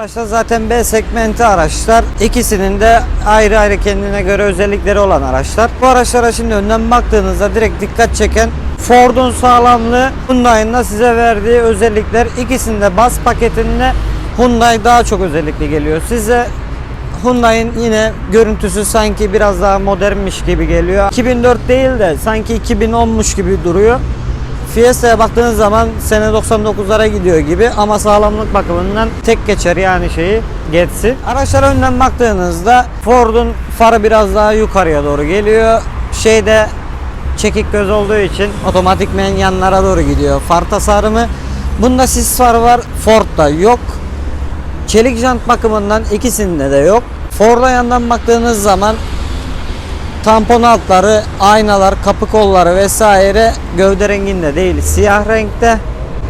Araçlar zaten B segmenti araçlar. İkisinin de ayrı ayrı kendine göre özellikleri olan araçlar. Bu araçlara şimdi önden baktığınızda direkt dikkat çeken Ford'un sağlamlığı, Hyundai'nin da size verdiği özellikler. İkisinde bas paketinde Hyundai daha çok özellikli geliyor. Size Hyundai'nin yine görüntüsü sanki biraz daha modernmiş gibi geliyor. 2004 değil de sanki 2010'muş gibi duruyor. Fiesta'ya baktığınız zaman sene 99'lara gidiyor gibi ama sağlamlık bakımından tek geçer yani şeyi geçsin. Araçlara önden baktığınızda Ford'un farı biraz daha yukarıya doğru geliyor. Şeyde çekik göz olduğu için otomatikmen yanlara doğru gidiyor far tasarımı. Bunda sis farı var, Ford'da yok. Çelik jant bakımından ikisinde de yok. Ford'a yandan baktığınız zaman tampon altları, aynalar, kapı kolları vesaire gövde renginde değil, siyah renkte.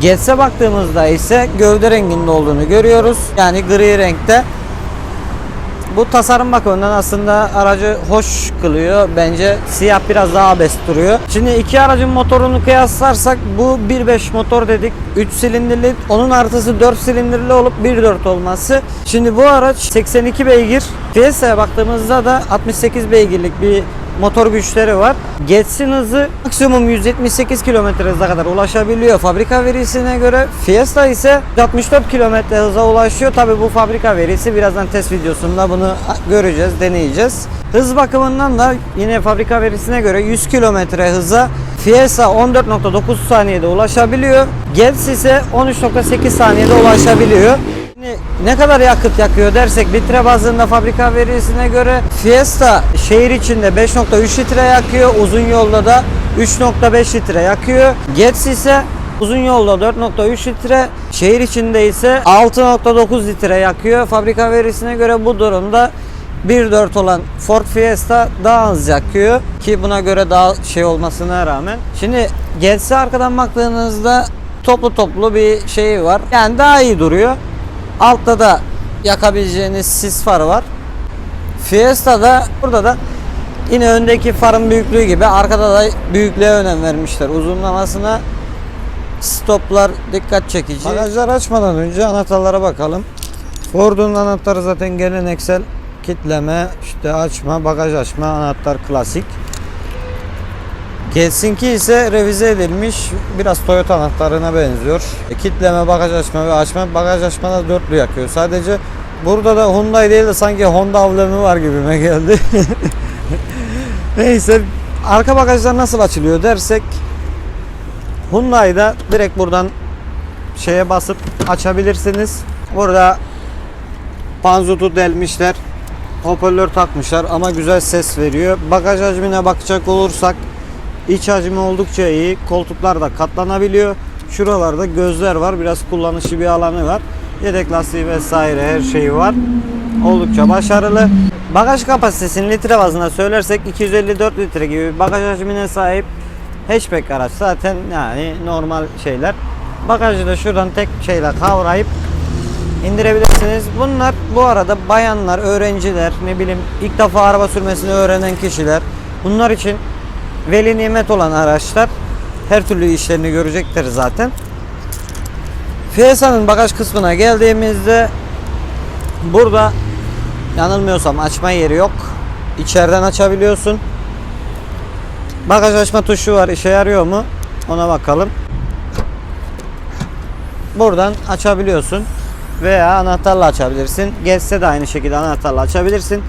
Geçse baktığımızda ise gövde renginde olduğunu görüyoruz. Yani gri renkte. Bu tasarım bakımından aslında aracı hoş kılıyor. Bence siyah biraz daha abes duruyor. Şimdi iki aracın motorunu kıyaslarsak bu 1.5 motor dedik. 3 silindirli. Onun artısı 4 silindirli olup 1.4 olması. Şimdi bu araç 82 beygir. Fiesta'ya baktığımızda da 68 beygirlik bir motor güçleri var. Geçsin hızı maksimum 178 km hıza kadar ulaşabiliyor fabrika verisine göre. Fiesta ise 64 km hıza ulaşıyor. Tabi bu fabrika verisi birazdan test videosunda bunu göreceğiz, deneyeceğiz. Hız bakımından da yine fabrika verisine göre 100 km hıza Fiesta 14.9 saniyede ulaşabiliyor. Getz ise 13.8 saniyede ulaşabiliyor. Şimdi ne kadar yakıt yakıyor dersek litre bazında fabrika verisine göre Fiesta şehir içinde 5.3 litre yakıyor. Uzun yolda da 3.5 litre yakıyor. Getz ise uzun yolda 4.3 litre, şehir içinde ise 6.9 litre yakıyor. Fabrika verisine göre bu durumda 1.4 olan Ford Fiesta daha az yakıyor ki buna göre daha şey olmasına rağmen. Şimdi Getz'e arkadan baktığınızda toplu toplu bir şey var. Yani daha iyi duruyor. Altta da yakabileceğiniz sis farı var. Fiesta'da burada da yine öndeki farın büyüklüğü gibi arkada da büyüklüğe önem vermişler. Uzunlamasına stoplar dikkat çekici. Bagajları açmadan önce anahtarlara bakalım. Ford'un anahtarı zaten geleneksel kitleme, işte açma, bagaj açma, anahtar klasik. Gelsinki ise revize edilmiş. Biraz Toyota anahtarına benziyor. E, Kitleme, bagaj açma ve açma. Bagaj açmada dörtlü yakıyor. Sadece burada da Hyundai değil de sanki Honda amblemi var gibime geldi. Neyse arka bagajlar nasıl açılıyor dersek Hyundai'da direkt buradan şeye basıp açabilirsiniz. Burada panzutu delmişler. Hoparlör takmışlar ama güzel ses veriyor. Bagaj hacmine bakacak olursak iç hacmi oldukça iyi. Koltuklar da katlanabiliyor. Şuralarda gözler var. Biraz kullanışlı bir alanı var. Yedek lastiği vesaire her şeyi var. Oldukça başarılı. Bagaj kapasitesini litre bazına söylersek 254 litre gibi bagaj hacmine sahip hatchback araç zaten yani normal şeyler. Bagajı da şuradan tek şeyle kavrayıp indirebilirsiniz. Bunlar bu arada bayanlar, öğrenciler, ne bileyim ilk defa araba sürmesini öğrenen kişiler. Bunlar için veli nimet olan araçlar her türlü işlerini görecektir zaten. Fiesta'nın bagaj kısmına geldiğimizde burada yanılmıyorsam açma yeri yok. İçeriden açabiliyorsun. Bagaj açma tuşu var. işe yarıyor mu? Ona bakalım. Buradan açabiliyorsun veya anahtarla açabilirsin. Geçse de aynı şekilde anahtarla açabilirsin.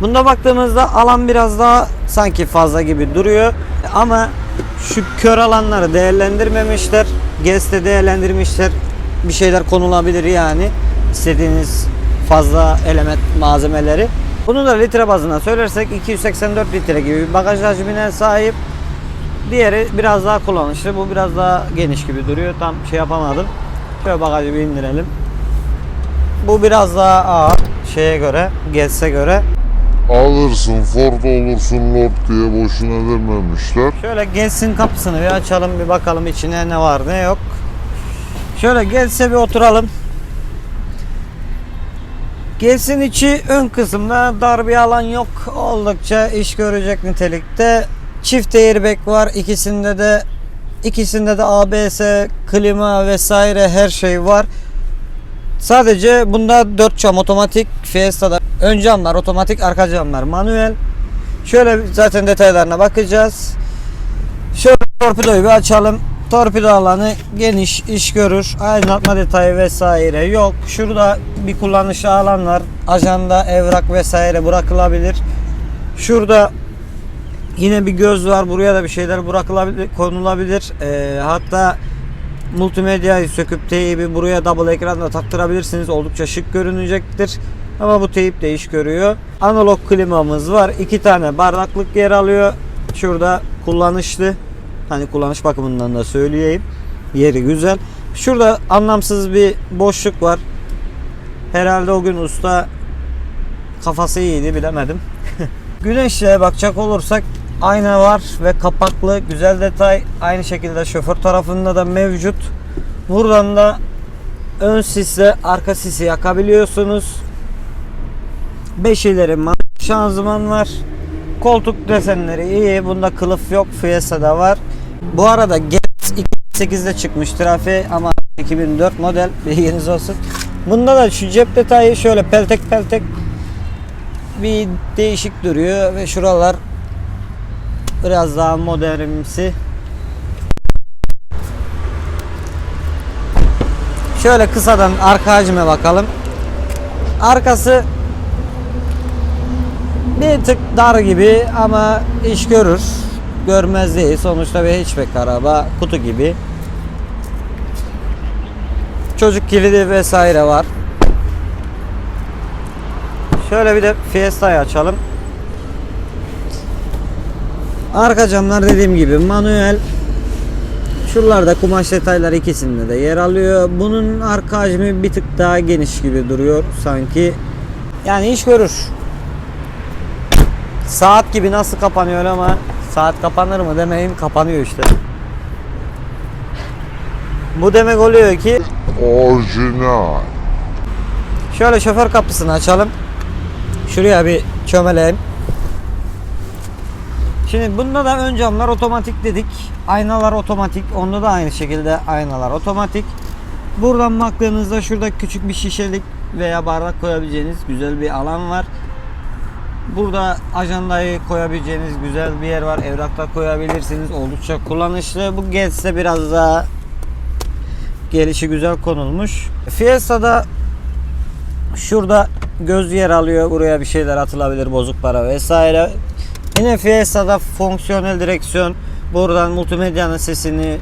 Bunda baktığımızda alan biraz daha sanki fazla gibi duruyor ama şu kör alanları değerlendirmemişler. Gezde değerlendirmişler. Bir şeyler konulabilir yani. İstediğiniz fazla element malzemeleri. Bunu da litre bazına söylersek 284 litre gibi bir bagaj hacmine sahip. Diğeri biraz daha kullanışlı. Bu biraz daha geniş gibi duruyor. Tam şey yapamadım. Şöyle bagajı bir indirelim. Bu biraz daha ağır şeye göre, Gez'e göre. Alırsın Ford olursun Lord diye boşuna dememişler. Şöyle Gez'in kapısını bir açalım bir bakalım içine ne var ne yok. Şöyle Gez'e bir oturalım. Gez'in içi ön kısımda dar bir alan yok. Oldukça iş görecek nitelikte. Çift airbag var ikisinde de ikisinde de ABS, klima vesaire her şey var. Sadece bunda 4 cam otomatik Fiesta'da ön camlar otomatik arka camlar manuel. Şöyle zaten detaylarına bakacağız. Şöyle torpidoyu bir açalım. Torpido alanı geniş iş görür. Aydınlatma detayı vesaire yok. Şurada bir kullanışlı alan var. Ajanda, evrak vesaire bırakılabilir. Şurada yine bir göz var. Buraya da bir şeyler bırakılabilir, konulabilir. Ee, hatta multimedyayı söküp teybi buraya double ekran da taktırabilirsiniz. Oldukça şık görünecektir. Ama bu teyip de iş görüyor. Analog klimamız var. iki tane bardaklık yer alıyor. Şurada kullanışlı. Hani kullanış bakımından da söyleyeyim. Yeri güzel. Şurada anlamsız bir boşluk var. Herhalde o gün usta kafası iyiydi bilemedim. Güneşle bakacak olursak ayna var ve kapaklı güzel detay. Aynı şekilde şoför tarafında da mevcut. Buradan da ön sisle arka sisi yakabiliyorsunuz. 5 ileri ma- şanzıman var. Koltuk desenleri iyi. Bunda kılıf yok. Fiesta'da var. Bu arada Getz 2008'de çıkmış trafiğe ama 2004 model bilginiz olsun. Bunda da şu cep detayı şöyle peltek peltek bir değişik duruyor ve şuralar biraz daha modernimsi. Şöyle kısadan arka hacime bakalım. Arkası bir tık dar gibi ama iş görür. Görmez değil. Sonuçta bir hatchback araba. Kutu gibi. Çocuk kilidi vesaire var. Şöyle bir de Fiesta'yı açalım. Arka camlar dediğim gibi manuel. Şuralarda kumaş detaylar ikisinde de yer alıyor. Bunun arka hacmi bir tık daha geniş gibi duruyor sanki. Yani iş görür. Saat gibi nasıl kapanıyor ama saat kapanır mı demeyeyim kapanıyor işte. Bu demek oluyor ki Orijinal. Şöyle şoför kapısını açalım. Şuraya bir çömeleyim. Şimdi bunda da ön camlar otomatik dedik. Aynalar otomatik. Onda da aynı şekilde aynalar otomatik. Buradan baktığınızda şurada küçük bir şişelik veya bardak koyabileceğiniz güzel bir alan var. Burada ajandayı koyabileceğiniz güzel bir yer var. Evrakta koyabilirsiniz. Oldukça kullanışlı. Bu Getz'te biraz daha gelişi güzel konulmuş. Fiesta'da Şurada göz yer alıyor. Buraya bir şeyler atılabilir. Bozuk para vesaire. Yine Fiesta'da fonksiyonel direksiyon. Buradan multimedyanın sesini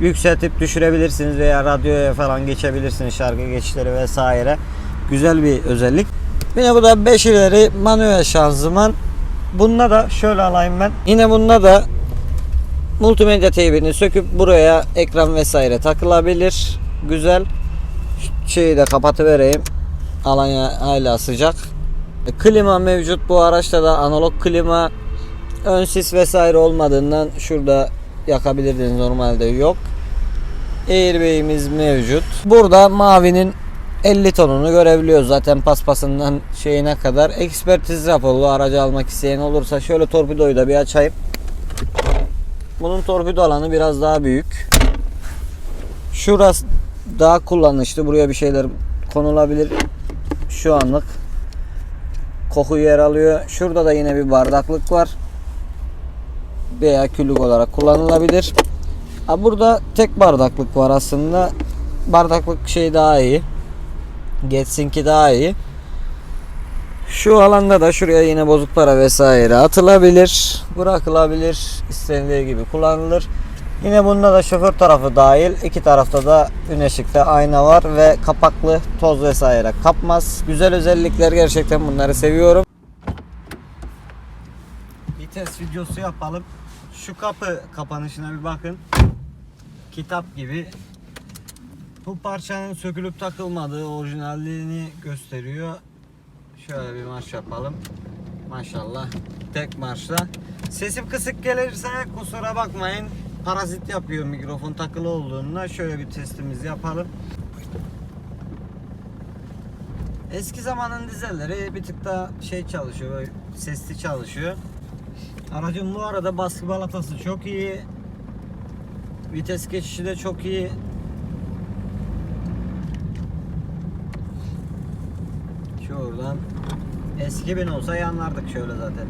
yükseltip düşürebilirsiniz veya radyoya falan geçebilirsiniz. Şarkı geçişleri vesaire. Güzel bir özellik. Yine bu da 5 ileri manuel şanzıman. Bunda da şöyle alayım ben. Yine bunda da multimedya teybini söküp buraya ekran vesaire takılabilir. Güzel. Şeyi de kapatıvereyim. Alanya hala sıcak. E, Klima mevcut bu araçta da analog klima. Ön sis vesaire olmadığından şurada yakabilirdiniz normalde yok. Airbag'imiz mevcut. Burada mavinin 50 tonunu görebiliyoruz zaten paspasından şeyine kadar. Ekspertiz raporlu aracı almak isteyen olursa şöyle torpidoyu da bir açayım. Bunun torpido alanı biraz daha büyük. Şurası daha kullanışlı. Buraya bir şeyler konulabilir. Şu anlık koku yer alıyor. Şurada da yine bir bardaklık var. Veya küllük olarak kullanılabilir. Ha burada tek bardaklık var aslında. Bardaklık şey daha iyi. Getsinki daha iyi. Şu alanda da şuraya yine bozuk para vesaire atılabilir, bırakılabilir, istendiği gibi kullanılır. Yine bunda da şoför tarafı dahil. iki tarafta da ön ışıkta ayna var ve kapaklı toz vesaire kapmaz. Güzel özellikler gerçekten bunları seviyorum. Vites videosu yapalım. Şu kapı kapanışına bir bakın. Kitap gibi. Bu parçanın sökülüp takılmadığı orijinalliğini gösteriyor. Şöyle bir marş yapalım. Maşallah. Tek marşla. Sesim kısık gelirse kusura bakmayın. Parazit yapıyor mikrofon takılı olduğunda. Şöyle bir testimizi yapalım. Eski zamanın dizelleri bir tık daha şey çalışıyor. Böyle sesli çalışıyor. Aracın bu arada baskı balatası çok iyi. Vites geçişi de çok iyi. Şuradan eski bin olsa yanlardık şöyle zaten.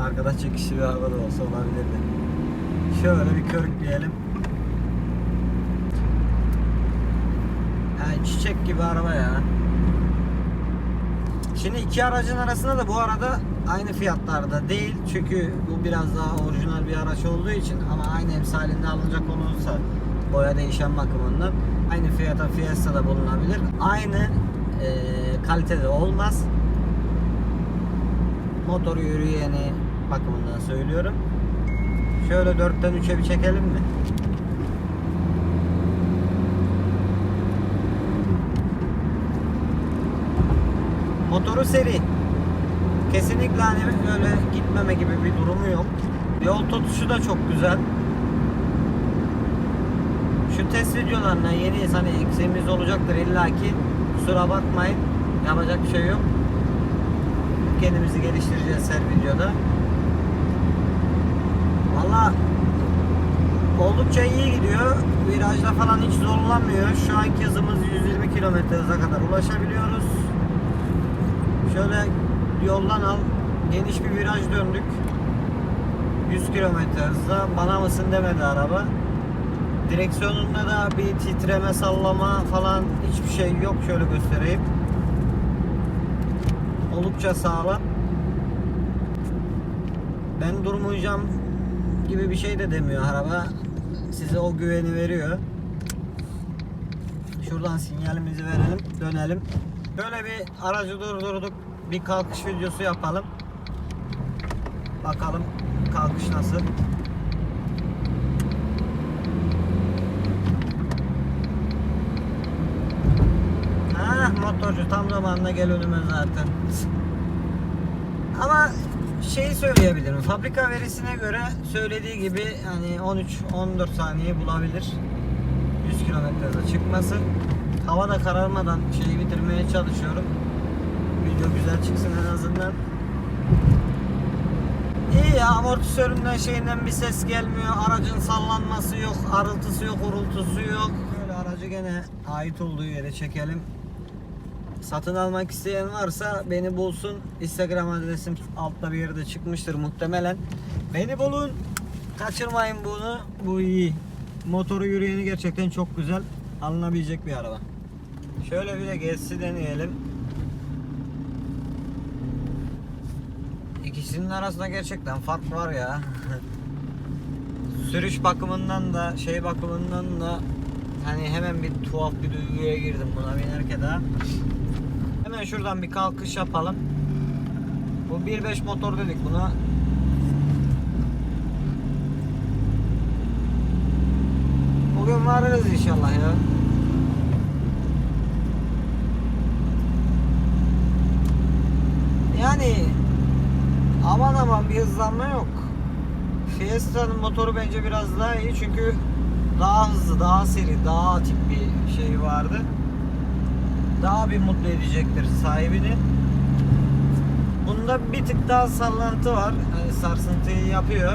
Arkada çekişli bir araba da olsa olabilirdi. Şöyle bir körükleyelim. Yani çiçek gibi araba ya. Şimdi iki aracın arasında da bu arada aynı fiyatlarda değil. Çünkü bu biraz daha orijinal bir araç olduğu için ama aynı emsalinde alınacak olursa boya değişen bakımından aynı fiyata Fiesta'da bulunabilir. Aynı e, kalitede olmaz. Motor yürüyeni bakımından söylüyorum. Şöyle 4'ten 3'e bir çekelim mi? Motoru seri. Kesinlikle hani öyle gitmeme gibi bir durumu yok. Yol tutuşu da çok güzel. Şu test videolarına yeni hani eksiğimiz olacaktır illaki. Kusura bakmayın. Yapacak bir şey yok. Kendimizi geliştireceğiz her videoda. Valla oldukça iyi gidiyor. Virajda falan hiç zorlanmıyor. Şu anki hızımız 120 km hıza kadar ulaşabiliyoruz. Şöyle yoldan al. Geniş bir viraj döndük. 100 km hızla. Bana mısın demedi araba. Direksiyonunda da bir titreme, sallama falan hiçbir şey yok. Şöyle göstereyim. Oldukça sağlam. Ben durmayacağım gibi bir şey de demiyor araba. Size o güveni veriyor. Şuradan sinyalimizi verelim, dönelim. Böyle bir aracı durdurduk. Bir kalkış videosu yapalım. Bakalım kalkış nasıl. Ah motorcu tam zamanında gel önüme zaten. Ama şeyi söyleyebilirim. Fabrika verisine göre söylediği gibi hani 13-14 saniye bulabilir. 100 kilometrede çıkması. Hava da kararmadan şeyi bitirmeye çalışıyorum. Video güzel çıksın en azından. İyi ya amortisöründen şeyinden bir ses gelmiyor. Aracın sallanması yok, arıltısı yok, urultusu yok. Böyle aracı gene ait olduğu yere çekelim. Satın almak isteyen varsa beni bulsun. Instagram adresim altta bir yerde çıkmıştır muhtemelen. Beni bulun. Kaçırmayın bunu. Bu iyi. Motoru yürüyeni gerçekten çok güzel. Alınabilecek bir araba. Şöyle bir de gezisi deneyelim. İkisinin arasında gerçekten fark var ya. Sürüş bakımından da şey bakımından da hani hemen bir tuhaf bir duyguya girdim buna binerken daha. Hemen şuradan bir kalkış yapalım. Bu 1.5 motor dedik buna. Bugün varırız inşallah ya. Yani aman aman bir hızlanma yok. Fiesta'nın motoru bence biraz daha iyi çünkü daha hızlı, daha seri, daha atik bir şey vardı. Daha bir mutlu edecektir sahibini. Bunda bir tık daha sallantı var. Yani sarsıntıyı yapıyor.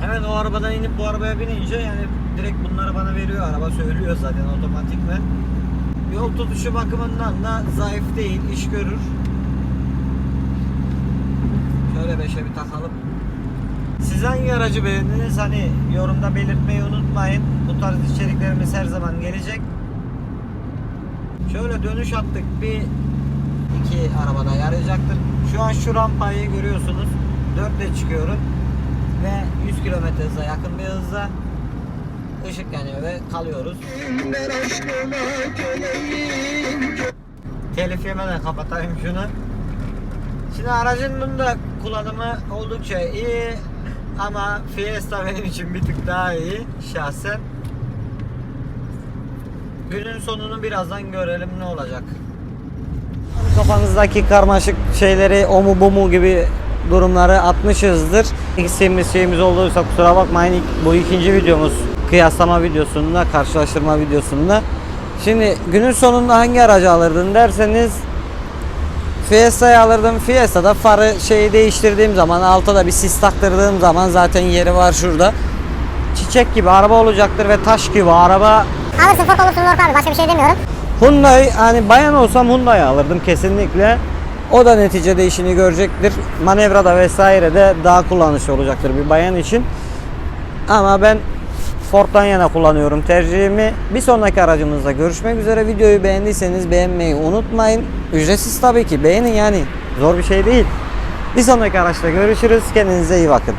Hemen o arabadan inip bu arabaya binince yani direkt bunları bana veriyor. Araba söylüyor zaten otomatikmen. Yol tutuşu bakımından da zayıf değil, iş görür. Şöyle beşe bir takalım. Siz hangi aracı beğendiniz? Hani yorumda belirtmeyi unutmayın. Bu tarz içeriklerimiz her zaman gelecek. Şöyle dönüş attık bir iki arabada yarayacaktır. Şu an şu rampayı görüyorsunuz. 4 ile çıkıyorum. Ve 100 km hıza yakın bir hızla ışık yanıyor ve kalıyoruz. Telif yemeden kapatayım şunu. Şimdi aracın bunda kullanımı oldukça iyi ama Fiesta benim için bir tık daha iyi şahsen. Günün sonunu birazdan görelim ne olacak. Kafanızdaki karmaşık şeyleri o mu bu mu gibi durumları atmışızdır. Eksiğimiz şeyimiz olduysa kusura bakmayın. Bu ikinci videomuz kıyaslama videosunda, karşılaştırma videosunda. Şimdi günün sonunda hangi aracı alırdın derseniz Fiesta'yı alırdım. Fiesta'da farı şeyi değiştirdiğim zaman alta da bir sis taktırdığım zaman zaten yeri var şurada. Çiçek gibi araba olacaktır ve taş gibi araba Alırsın fok olursun Lord abi başka bir şey demiyorum. Hyundai hani bayan olsam Hyundai alırdım kesinlikle. O da neticede işini görecektir. Manevrada vesairede daha kullanışlı olacaktır bir bayan için. Ama ben Ford'dan yana kullanıyorum tercihimi. Bir sonraki aracımızda görüşmek üzere. Videoyu beğendiyseniz beğenmeyi unutmayın. Ücretsiz tabii ki. Beğenin yani. Zor bir şey değil. Bir sonraki araçta görüşürüz. Kendinize iyi bakın.